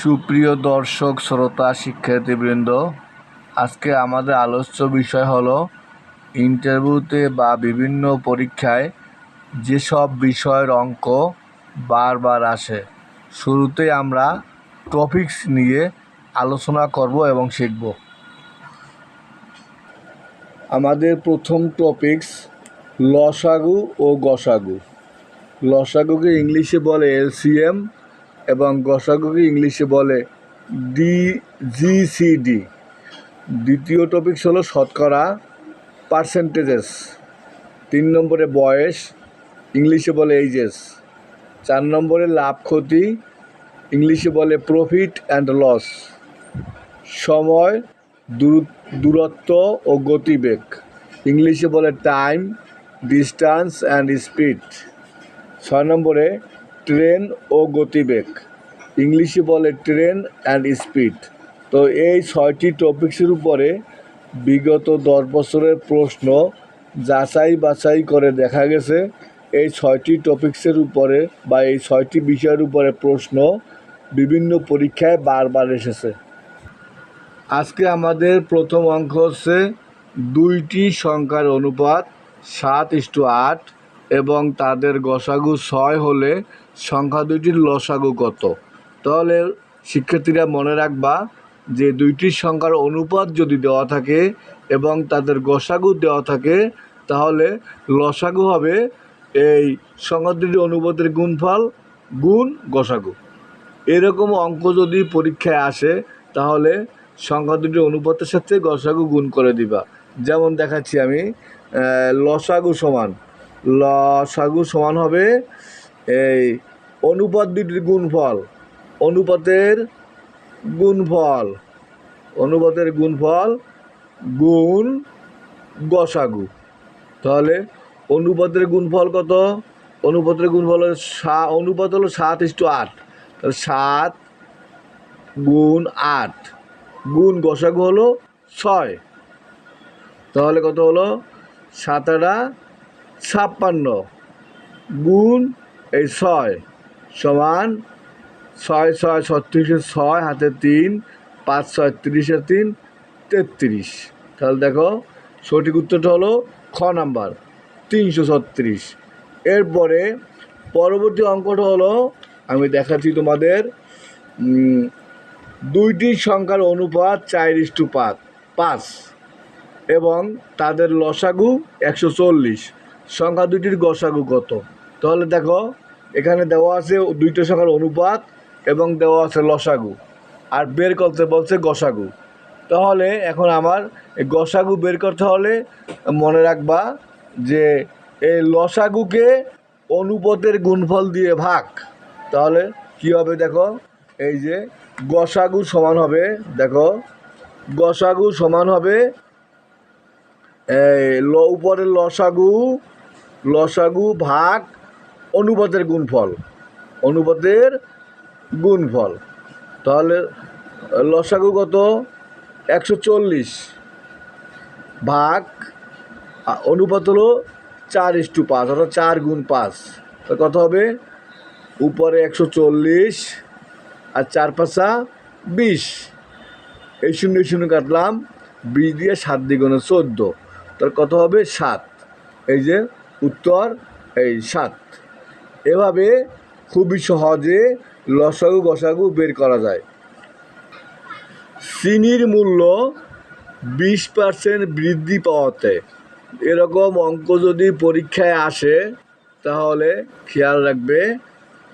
সুপ্রিয় দর্শক, শ্রোতা, শিক্ষার্থীবৃন্দ, আজকে আমাদের আলোচ্য বিষয় হলো ইন্টারভিউতে বা বিভিন্ন পরীক্ষায় যেসব বিষয়ের অঙ্ক বারবার আসে শুরুতে আমরা টপিকস নিয়ে আলোচনা করব এবং শিখব। আমাদের প্রথম টপিকস লসাগু ও গসাগু। লসাগুকে ইংলিশে বলে এলসিএম এবং গসাগুকে ইংলিশে বলে ডি জিসিডি দ্বিতীয় টপিকস হলো শতকরা পার্সেন্টেজেস তিন নম্বরে বয়স, ইংলিশে বলে এইজেস চার নম্বরে লাভ ক্ষতি, ইংলিশে বলে প্রফিট অ্যান্ড লস সময়, দূর- দূরত্ব ও গতিবেগ। ইংলিশে বলে টাইম ডিস্টান্স অ্যান্ড স্পিড ছয় নম্বরে ট্রেন ও গতিবেগ। ইংলিশে বলে ট্রেন অ্যান্ড স্পিড তো এই ছয়টি টপিক্সের উপরে বিগত দশ বছরের প্রশ্ন যাচাই বাছাই করে দেখা গেছে। এই ছয়টি টপিক্সের উপরে বা এই ছয়টি বিষয়ের উপরে প্রশ্ন বিভিন্ন পরীক্ষায় বারবার এসেছে। আজকে আমাদের প্রথম অঙ্ক হচ্ছে দুইটি সংখ্যার অনুপাত সাত ইস্টু আট। এবং তাদের গসাগু ছয় হলে সংখ্যা দুইটির লসাগু কত? তাহলে শিক্ষার্থীরা মনে রাখবা যে দুইটি সংখ্যার অনুপাত যদি দেওয়া থাকে এবং তাদের গসাগু দেওয়া থাকে, তাহলে লসাগু হবে এই সংখ্যা দুটি অনুপাতের গুণফল গুণ গসাগু। এরকম অঙ্ক যদি পরীক্ষায় আসে, তাহলে সংখ্যা দুটি অনুপাতের সাথে গসাগু গুণ করে দিবা। যেমন দেখাচ্ছি আমি লসাগু সমান লসাগু সমান হবে এই অনুপাত দুটির গুণফল। অনুপাতের গুণফল। অনুপাতের গুণফল গুণ গসাগু তাহলে অনুপাতের গুণফল কত? অনুপাতের গুণফল সা, অনুপাত হলো সাত ইস্টু আট। তাহলে সাত গুণ আট। গুণ গসাগু হলো ছয়। তাহলে কত হলো? সাত আটা ছাপ্পান্ন গুণ এই ছয় সমান ছয় ছয় ছত্রিশে ছয়, হাতে তিন, পাঁচ ছয় তিরিশে তিন, তেত্রিশ। তাহলে দেখো, সঠিক উত্তরটা হলো খ নাম্বার, তিনশো ছত্রিশ। এরপরে পরবর্তী অঙ্কটা হলো, আমি দেখাচ্ছি তোমাদের দুইটি সংখ্যার অনুপাত চার ইস্টু পাঁচ পাঁচ, এবং তাদের লসাগু একশো চল্লিশ। সংখ্যা দুটির গসাগু কত? তাহলে দেখো, এখানে দেওয়া আছে দুইটা সংখ্যার অনুপাত এবং দেওয়া আছে লসাগু। আর বের করতে বলছে গসাগু। তাহলে এখন আমার গসাগু বের করতে হলে মনে রাখবা যে এই লসাগুকে অনুপাতের গুণফল দিয়ে ভাগ। তাহলে কি হবে দেখো, এই যে গসাগু সমান হবে, দেখো, গসাগু সমান হবে, এই ল, উপরের লসাগু লসাগু ভাগ অনুপাতের গুণফল। অনুপাতের গুণফল। তাহলে, লসাগু কত? একশো চল্লিশ ভাগ অনুপাত হলো চার ইস্টু পাঁচ, অর্থাৎ চার গুণ পাঁচ। তো কত হবে? উপরে একশো চল্লিশ আর চার পাঁচা বিশ। এই শূন্য শূন্য কাটলাম। বিশ দিয়ে সাত দ্বিগুণে চোদ্দ। তার কত হবে? সাত। এই যে উত্তর, এই সাত। এভাবে খুবই সহজে লসাগু গসাগু বের করা যায়। চিনির মূল্য বিশ পার্সেন্ট বৃদ্ধি পাওয়াতে। এরকম অঙ্ক যদি পরীক্ষায় আসে, তাহলে খেয়াল রাখবে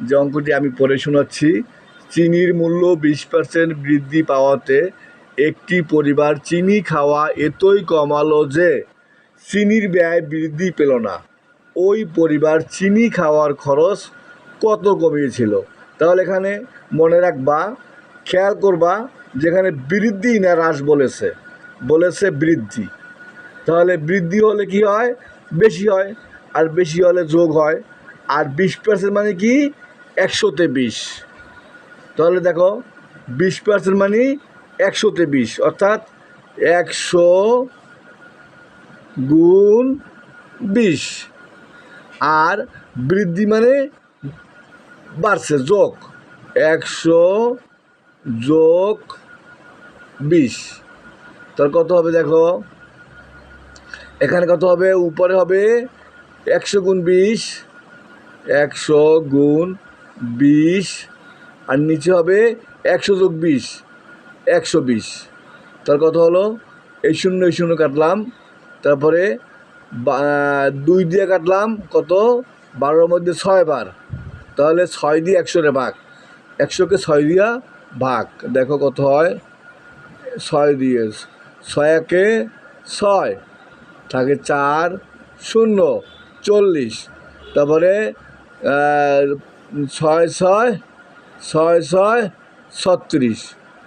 যে অঙ্কটি আমি পড়ে শোনাচ্ছি। চিনির মূল্য বিশ পার্সেন্ট বৃদ্ধি পাওয়াতে একটি পরিবার চিনি খাওয়া এতই কমালো যে, চিনির ব্যয় বৃদ্ধি পেল না। ওই পরিবার চিনি খাওয়ার খরচ কত কমিয়েছিল তাহলে এখানে মনে রাখবা, খেয়াল করবা, যেখানে বৃদ্ধি না হ্রাস বলেছে বলেছে বৃদ্ধি। তাহলে বৃদ্ধি হলে কি হয়? বেশি হয়, আর বেশি হলে যোগ হয়, আর বিশ পার্সেন্ট মানে কি? একশোতে বিশ। তাহলে দেখো, বিশ পার্সেন্ট মানে একশোতে বিশ, অর্থাৎ একশো গুণ বিশ। আর বৃদ্ধি মানে বাড়ছে, যোগ। একশো যোগ বিশ। তার কত হবে দেখো? এখানে কত হবে? উপরে হবে একশো গুণ বিশ, একশো গুণ বিশ, আর নিচে হবে একশো যোগ বিশ, একশো বিশ। তার কত হলো? এই শূন্য এই শূন্য কাটলাম। তারপরে দুই দিয়ে কাটলাম, কত? বারোর মধ্যে ছয় বার। তাহলে ছয় দিয়ে একশোরে ভাগ। একশোকে ছয় দিয়া ভাগ। দেখো কত হয়? ছয় দিয়ে ছয় একে ছয় থাকে চার, শূন্য, চল্লিশ। তারপরে ছয় ছয় ছয় ছয়, ছত্রিশ।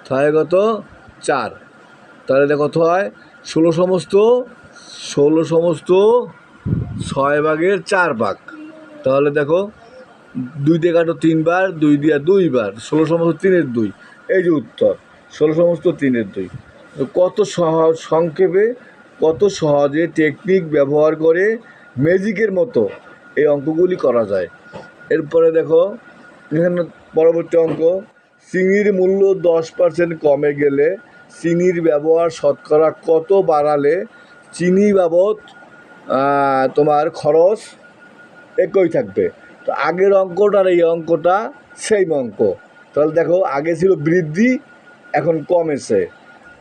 ছয় কত? চার। তাহলে কত হয়? ষোলো সমস্ত ষোলো সমস্ত, ছয় ভাগের চার ভাগ। তাহলে দেখো, দুই দিয়ে কাটো তিনবার, দুই দিয়া দুইবার, ষোলো সমস্ত তিনের দুই। এই যে উত্তর, ষোলো সমস্ত তিনের দুই। কত সহজ সংক্ষেপে, কত সহজে টেকনিক ব্যবহার করে ম্যাজিকের মতো এই অঙ্কগুলি করা যায়। এরপরে দেখো, এখানে পরবর্তী অঙ্ক, চিনির মূল্য দশ পার্সেন্ট কমে গেলে, চিনির ব্যবহার শতকরা কত বাড়ালে চিনি বাবদ তোমার খরচ একই থাকবে। তো আগের অঙ্কটার এই অঙ্কটা সেম অঙ্ক। তাহলে দেখো, আগে ছিল বৃদ্ধি, এখন কমেছে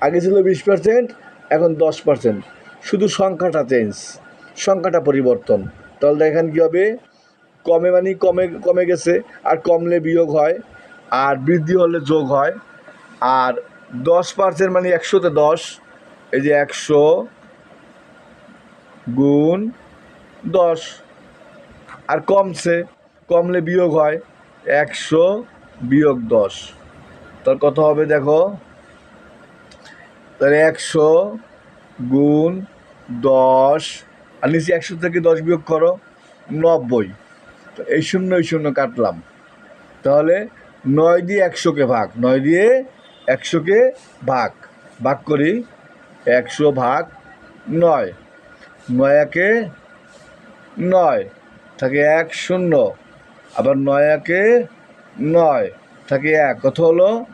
আগে ছিল বিশ পার্সেন্ট এখন দশ পার্সেন্ট শুধু সংখ্যাটা চেঞ্জ সংখ্যাটা পরিবর্তন। তাহলে দেখেন কী হবে? কমে মানে কমে কমে গেছে, আর কমলে বিয়োগ হয়, আর বৃদ্ধি হলে যোগ হয়। আর দশ পার্সেন্ট মানে একশোতে দশ, এই যে একশো গুণ দশ। আর কমছে, কমলে বিয়োগ হয় একশো বিয়োগ দশ। তার কত হবে দেখো? তাহলে একশো গুণ দশ। আর নিচে একশো থেকে দশ বিয়োগ করো, নব্বই। তো এই শূন্য এই শূন্য কাটলাম। তাহলে নয় দিয়ে একশোকে ভাগ, নয় দিয়ে একশোকে ভাগ। ভাগ করি, একশো ভাগ নয়। নয় একে নয় থাকে এক শূন্য, আবার নয় একে নয় থাকে এক। কত হলো?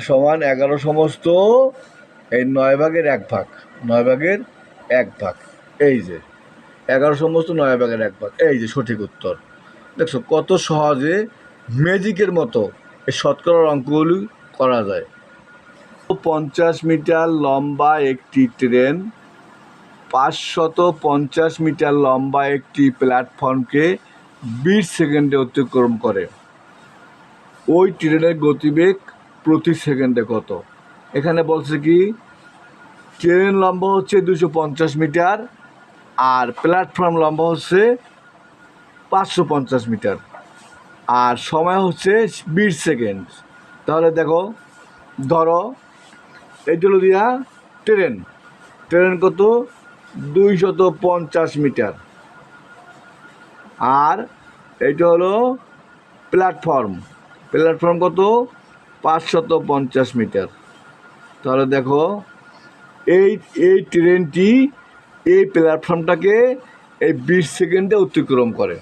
সমান এগারো সমস্ত, এই নয় ভাগের এক ভাগ, নয় ভাগের এক ভাগ। এই যে, এগারো সমস্ত, নয় ভাগের এক ভাগ। এই যে সঠিক উত্তর। দেখছ কত সহজে ম্যাজিকের মতো এই শতকরার অঙ্কগুলি করা যায়। পঞ্চাশ মিটার লম্বা একটি ট্রেন পাঁচশত পঞ্চাশ মিটার লম্বা একটি প্ল্যাটফর্মকে বিশ সেকেন্ডে অতিক্রম করে। ওই ট্রেনের গতিবেগ প্রতি সেকেন্ডে কত? এখানে বলছে কি, ট্রেন লম্বা হচ্ছে দুশো পঞ্চাশ মিটার আর প্ল্যাটফর্ম লম্বা হচ্ছে পাঁচশো পঞ্চাশ মিটার। আর সময় হচ্ছে বিশ সেকেন্ড। তাহলে দেখো, ধরো এইটা হলো দিয়া ট্রেন। ট্রেন কত? দুইশত পঞ্চাশ মিটার। আর এইটা হলো প্ল্যাটফর্ম। প্ল্যাটফর্ম কত? পাঁচশত পঞ্চাশ মিটার। তাহলে দেখো, এই এই ট্রেনটি এই প্ল্যাটফর্মটাকে এই বিশ সেকেন্ডে অতিক্রম করে।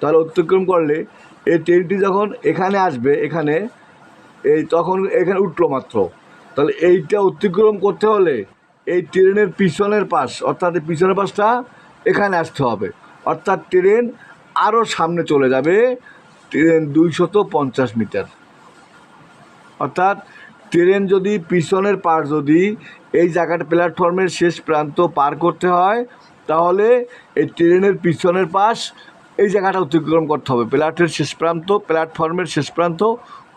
তাহলে অতিক্রম করলে এই ট্রেনটি যখন এখানে আসবে, এখানে, এই তখন এখানে উঠল মাত্র। তাহলে এইটা অতিক্রম করতে হলে এই ট্রেনের পিছনের পাশ, অর্থাৎ পিছনের পাশটা এখানে আসতে হবে। অর্থাৎ ট্রেন আরও সামনে চলে যাবে, ট্রেন দুইশত পঞ্চাশ মিটার। অর্থাৎ ট্রেন যদি পিছনের পার যদি এই জায়গাটা প্ল্যাটফর্মের শেষ প্রান্ত পার করতে হয়, তাহলে এই ট্রেনের পিছনের পাশ এই জায়গাটা অতিক্রম করতে হবে। প্ল্যাটের শেষ প্রান্ত, প্ল্যাটফর্মের শেষ প্রান্ত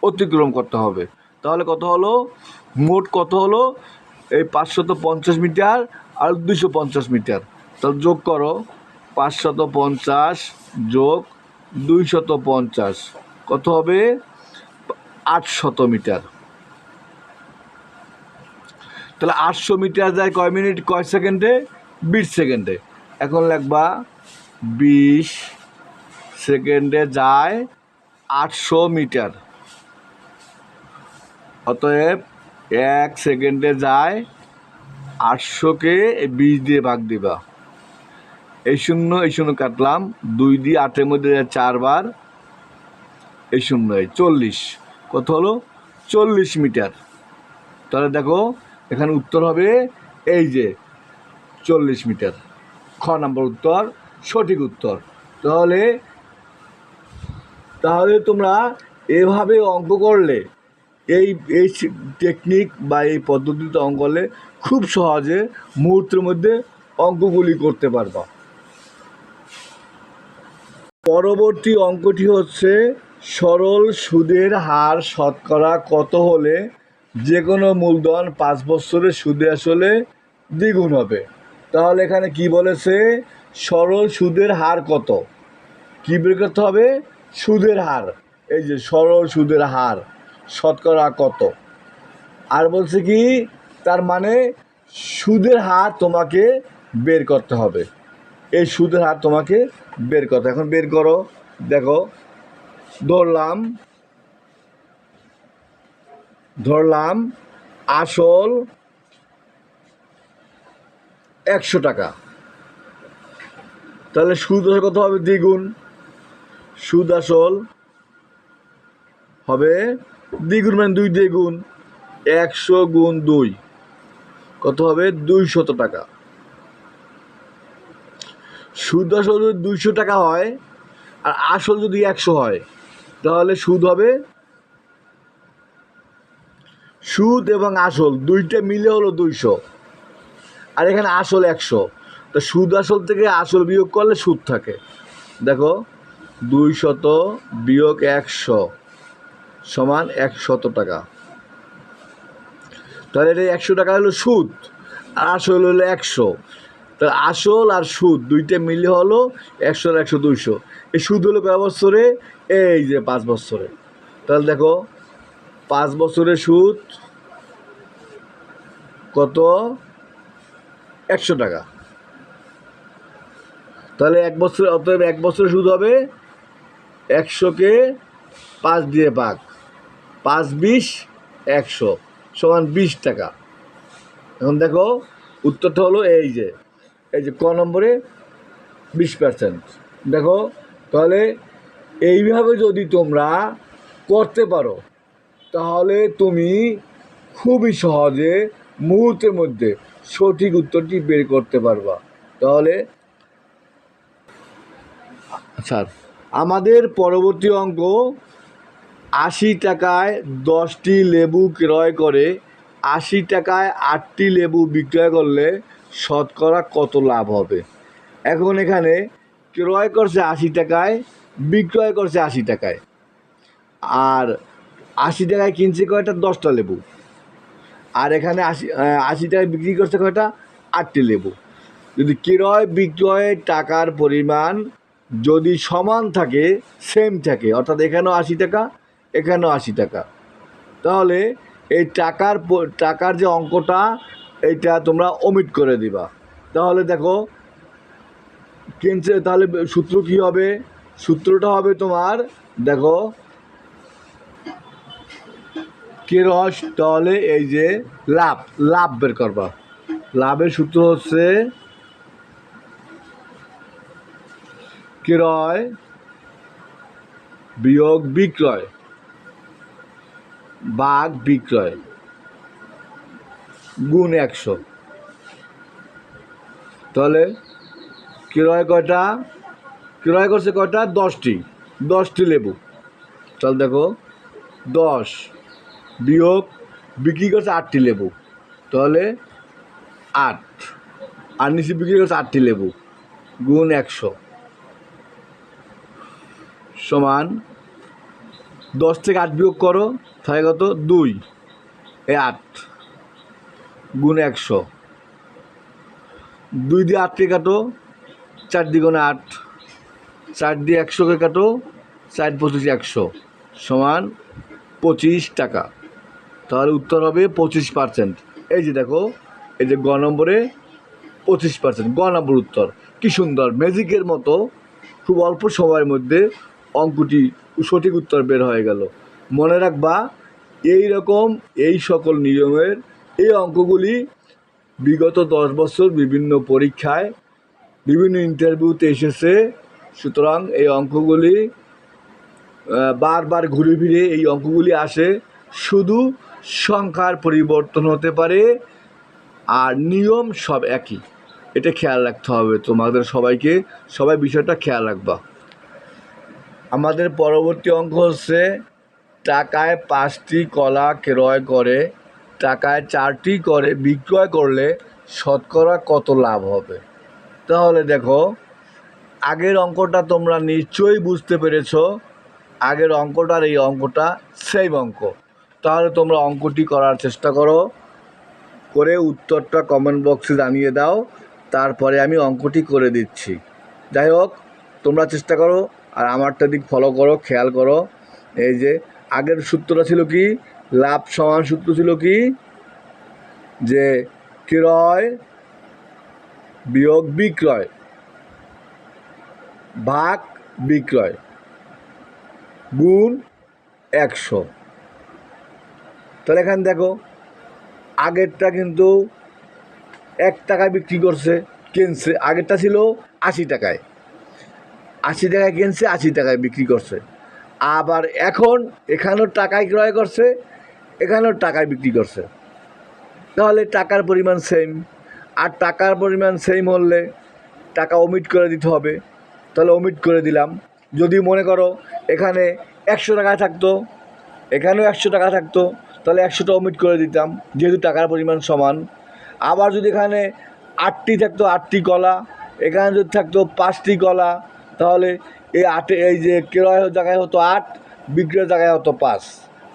অতিক্রম করতে হবে। তাহলে কত হলো? মোট কত হলো? এই পাঁচশত পঞ্চাশ মিটার আর দুশো পঞ্চাশ মিটার। তাহলে যোগ করো, পাঁচশত পঞ্চাশ যোগ দুইশত পঞ্চাশ। কত হবে? আটশত মিটার। তাহলে আটশো মিটার যায় কয় মিনিট? কয় সেকেন্ডে? বিশ সেকেন্ডে। এখন লাগবা বিশ সেকেন্ডে যায় আটশো মিটার। অতএব এক সেকেন্ডে যায় আটশোকে বিশ দিয়ে ভাগ দিবা। এই শূন্য এই শূন্য কাটলাম, দুই দিয়ে আটের মধ্যে যায় চারবার। এই শূন্য, এই চল্লিশ। কত হলো? চল্লিশ মিটার। তাহলে দেখো, এখানে উত্তর হবে এই যে চল্লিশ মিটার। খ নম্বর উত্তর, সঠিক উত্তর। তাহলে তাহলে তোমরা এভাবে অঙ্ক করলে এই এই টেকনিক বা এই পদ্ধতিতে অঙ্ক করলে খুব সহজে মুহূর্তের মধ্যে অঙ্কগুলি করতে পারবা। পরবর্তী অঙ্কটি হচ্ছে সরল সুদের হার শতকরা কত হলে যে কোনো মূলধন পাঁচ বছরের সুদে আসলে দ্বিগুণ হবে? তাহলে এখানে কি বলেছে? সরল সুদের হার কত? কী বের করতে হবে? সুদের হার। এই যে সরল সুদের হার। শতকরা কত? আর বলছে কি, তার মানে সুদের হার তোমাকে বের করতে হবে। এই সুদের হার তোমাকে বের করতে এখন বের করো, দেখো, ধরলাম ধরলাম আসল একশো টাকা। তাহলে সুদ আসল কত হবে? দ্বিগুণ। সুদ আসল হবে দ্বিগুণ মানে দুই দ্বিগুণ, একশো গুণ দুই। কত হবে? দুইশত টাকা। সুদ আসল যদি দুইশো টাকা হয়, আর আসল যদি একশো হয়, তাহলে সুদ হবে সুদ এবং আসল, দুইটা মিলে হলো দুইশো। আর এখানে আসল একশো। তো সুদ আসল থেকে আসল বিয়োগ করলে সুদ থাকে। দেখো দুই শত বিয়োগ একশো। সমান একশত টাকা। তাহলে এটা একশো টাকা হলো সুদ, আর আসল হলো একশো। তাহলে আসল আর সুদ দুইটা মিলে হলো একশো আর একশো দুইশো। এই সুদ হলো কয় বছরে? এই যে পাঁচ বছরে। তাহলে দেখো, পাঁচ বছরের সুদ কত? একশো টাকা। তাহলে এক বছর, অতএব এক বছরের সুদ হবে একশোকে পাঁচ দিয়ে ভাগ। পাঁচ বিশ একশো সমান বিশ টাকা। এখন দেখো, উত্তরটা হলো এই যে এই যে ক নম্বরে বিশ পার্সেন্ট দেখো, তাহলে এইভাবে যদি তোমরা করতে পারো, তাহলে তুমি খুবই সহজে মুহূর্তের মধ্যে সঠিক উত্তরটি বের করতে পারবা। তাহলে আচ্ছা আমাদের পরবর্তী অঙ্ক আশি টাকায় দশটি লেবু ক্রয় করে, আশি টাকায় আটটি লেবু বিক্রয় করলে শতকরা কত লাভ হবে? এখন এখানে ক্রয় করছে আশি টাকায়, বিক্রয় করছে আশি টাকায়। আর আশি টাকায় কিনছে কয়টা? দশটা লেবু। আর এখানে আশি আশি টাকায় বিক্রি করছে কয়টা? আটটি লেবু। যদি ক্রয় বিক্রয়ের টাকার পরিমাণ যদি সমান থাকে সেম থাকে, অর্থাৎ এখানেও আশি টাকা এখানেও আশি টাকা। তাহলে এই টাকার টাকার যে অঙ্কটা, এইটা তোমরা অমিট করে দিবা। তাহলে দেখো কিনছে তাহলে সূত্র কী হবে? সূত্রটা হবে তোমার, দেখো কেরস তাহলে এই যে লাভ লাভ বের করবা। লাভের সূত্র হচ্ছে ক্রয় বিয়োগ বিক্রয়। বাঘ বিক্রয়। গুণ একশো। তাহলে ক্রয় কয়টা? ক্রয় করছে কয়টা? দশটি। দশটি লেবু। তাহলে দেখো, দশ বিয়োগ, বিক্রি করছে আটটি লেবু। তাহলে আট। আর নিচে বিক্রি করছে আটটি লেবু। গুণ একশো। সমান দশ থেকে আট বিয়োগ করো তাহলে কত? দুই। এ আট। গুণ একশো। দুই দিয়ে আটকে কাটো, চার দ্বিগুণে আট। চার দিয়ে একশোকে কাটো, চার পঁচিশ একশো সমান পঁচিশ টাকা। তাহলে উত্তর হবে পঁচিশ পার্সেন্ট এই যে দেখো, এই যে গ নম্বরে পঁচিশ পার্সেন্ট গ নম্বর উত্তর। কী সুন্দর ম্যাজিকের মতো খুব অল্প সময়ের মধ্যে অঙ্কটি সঠিক উত্তর বের হয়ে গেল। মনে রাখবা এই রকম এই সকল নিয়মের এই অঙ্কগুলি বিগত দশ বছর বিভিন্ন পরীক্ষায়, বিভিন্ন ইন্টারভিউতে এসেছে। সুতরাং এই অঙ্কগুলি বারবার ঘুরে ফিরে এই অঙ্কগুলি আসে। শুধু সংখ্যার পরিবর্তন হতে পারে আর নিয়ম সব একই। এটা খেয়াল রাখতে হবে তোমাদের সবাইকে। সবাই বিষয়টা খেয়াল রাখবা। আমাদের পরবর্তী অঙ্ক হচ্ছে, টাকায় পাঁচটি কলা ক্রয় করে, টাকায় চারটি করে বিক্রয় করলে শতকরা কত লাভ হবে? তাহলে দেখো, আগের অঙ্কটা তোমরা নিশ্চয়ই বুঝতে পেরেছ, আগের অঙ্কটার এই অঙ্কটা সেম অঙ্ক। তাহলে তোমরা অঙ্কটি করার চেষ্টা করো, করে উত্তরটা কমেন্ট বক্সে জানিয়ে দাও, তারপরে আমি অঙ্কটি করে দিচ্ছি। যাই হোক, তোমরা চেষ্টা করো আর আমারটা দিক ফলো করো, খেয়াল করো। এই যে, আগের সূত্রটা ছিল কি? লাভ সমান সূত্র ছিল কি? যে ক্রয় বিয়োগ বিক্রয় ভাগ বিক্রয় গুণ একশো। তাহলে এখানে দেখো, আগেরটা কিন্তু এক টাকায় বিক্রি করছে, কিনছে। আগেরটা ছিল আশি টাকায়। আশি টাকায় কিনছে, আশি টাকায় বিক্রি করছে। আবার এখন এখানেও টাকায় ক্রয় করছে, এখানেও টাকায় বিক্রি করছে। তাহলে টাকার পরিমাণ সেম আর টাকার পরিমাণ সেম হলে টাকা ওমিট করে দিতে হবে। তাহলে ওমিট করে দিলাম। যদি মনে করো এখানে একশো টাকা থাকতো, এখানেও একশো টাকা থাকতো, তাহলে একশোটা ওমিট করে দিতাম, যেহেতু টাকার পরিমাণ সমান। আবার যদি এখানে আটটি থাকতো, আটটি কলা, এখানে যদি থাকতো পাঁচটি কলা তাহলে এই আটে, এই যে ক্রয় জায়গায় হতো আট বিক্রয়ের জায়গায় হতো পাঁচ।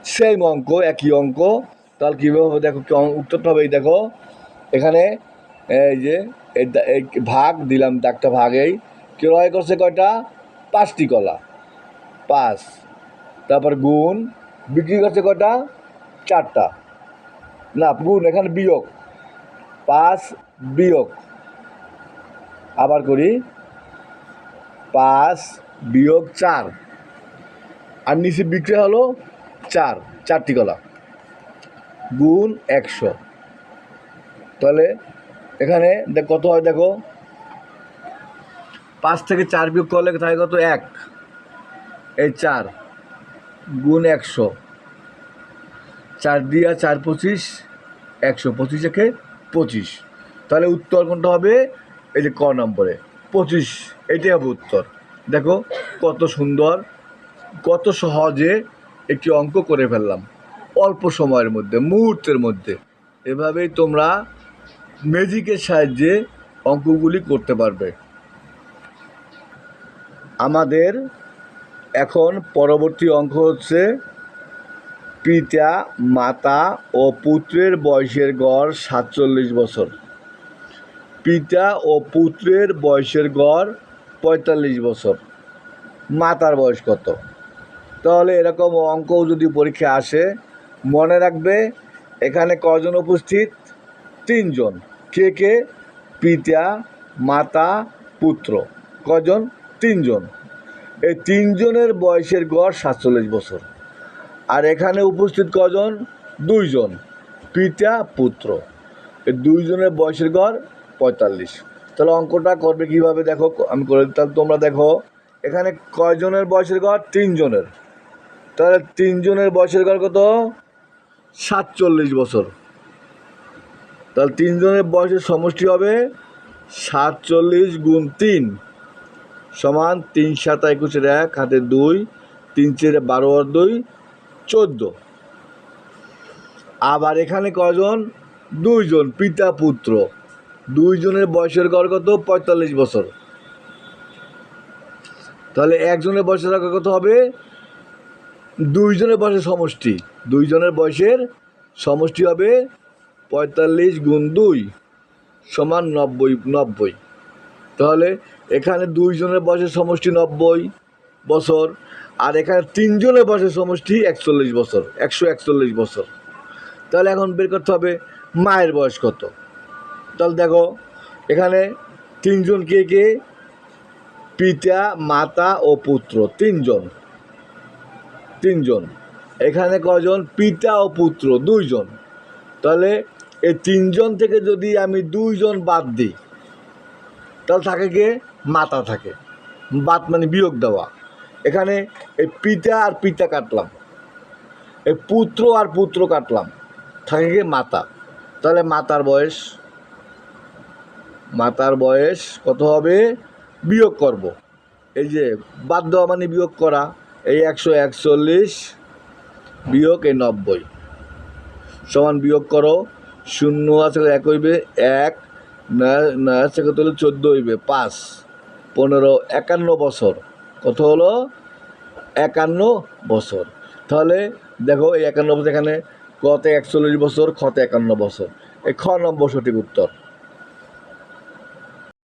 সেম অঙ্ক, একই অঙ্ক। তাহলে কীভাবে দেখো, কি উত্তরটা হবে এই দেখো। এখানে, এই যে, এই ভাগ, দিলাম একটা ভাগেই ক্রয় করছে কয়টা? পাঁচটি কলা। পাঁচ। তারপর গুণ, বিক্রি করছে কয়টা? চারটা। না, গুণ, এখানে বিয়োগ। পাঁচ, বিয়োগ। আবার করি। পাঁচ বিয়োগ চার। আর নিচে বিক্রি হলো চার, চারটি কলা। গুণ একশো। তাহলে এখানে দেখ কত হয় দেখো। পাঁচ থেকে চার বিয়োগ করলে থাকে কত? এক। এই চার। গুণ একশো। চার দিয়া চার পঁচিশ, একশো পঁচিশ একে পঁচিশ। তাহলে উত্তর কোনটা হবে? এই যে ক নম্বরে। পঁচিশ, এটাই হবে উত্তর। দেখো, কত সুন্দর, কত সহজে একটি অঙ্ক করে ফেললাম, অল্প সময়ের মধ্যে, মুহূর্তের মধ্যে। এভাবেই তোমরা ম্যাজিকের সাহায্যে অঙ্কগুলি করতে পারবে। আমাদের এখন পরবর্তী অঙ্ক হচ্ছে পিতা, মাতা ও পুত্রের বয়সের গড় সাতচল্লিশ বছর। পিতা ও পুত্রের বয়সের গড় পঁয়তাল্লিশ বছর। মাতার বয়স কত? তাহলে এরকম অঙ্ক যদি পরীক্ষা আসে, মনে রাখবে এখানে কজন উপস্থিত? তিনজন। কে কে? পিতা, মাতা, পুত্র। কজন? তিনজন। এই তিনজনের বয়সের গড় সাতচল্লিশ বছর। আর এখানে উপস্থিত কজন? দুইজন। পিতা, পুত্র। এই দুইজনের বয়সের গড় পঁয়তাল্লিশ। তাহলে অঙ্কটা করবে কীভাবে দেখো, আমি করে তাহলে তোমরা দেখো, এখানে কয়জনের বয়সের গড় তিনজনের। তাহলে তিনজনের বয়সের গড় কত? সাতচল্লিশ বছর। তাহলে তিনজনের বয়সের সমষ্টি হবে সাতচল্লিশ গুণ তিন সমান তিন সাত একুশের এক, হাতে দুই, তিন চেরে বারো আর দুই, চোদ্দ। আবার এখানে কজন দুইজন, পিতা, পুত্র। দুইজনের বয়সের গড় কত? পঁয়তাল্লিশ বছর। তাহলে একজনের বয়সের গড় কত হবে? দুইজনের বয়সের সমষ্টি। দুইজনের বয়সের সমষ্টি হবে পঁয়তাল্লিশ গুণ দুই সমান নব্বই নব্বই। তাহলে এখানে দুইজনের বয়সের সমষ্টি নব্বই বছর আর এখানে তিনজনের বয়সের সমষ্টি একচল্লিশ বছর, একশো একচল্লিশ বছর। তাহলে এখন বের করতে হবে মায়ের বয়স কত? তাহলে দেখো, এখানে তিনজন কে কে? পিতা, মাতা ও পুত্র, তিনজন। তিনজন। এখানে কজন? পিতা ও পুত্র, দুইজন। তাহলে এই তিনজন থেকে যদি আমি দুইজন বাদ দিই, তাহলে থাকে কে? মাতা থাকে। বাদ মানে বিয়োগ দেওয়া। এখানে এই পিতা আর পিতা কাটলাম। এই পুত্র আর পুত্র কাটলাম। থাকে কে? মাতা। তাহলে মাতার বয়স মাতার বয়স কত হবে? বিয়োগ করব। এই যে বাদ দেওয়া মানে বিয়োগ করা, এই একশো একচল্লিশ বিয়োগ এই নব্বই। সমান বিয়োগ করো, শূন্য আছে এক হইবে, এক, নয় আছে কত হলো চোদ্দ হইবে, পাঁচ, পনেরো, একান্ন বছর। কত হলো? একান্ন বছর। তাহলে দেখো এই একান্ন বছর এখানে, কতে একচল্লিশ বছর, খতে একান্ন বছর। এই খ নম্বর সঠিক উত্তর।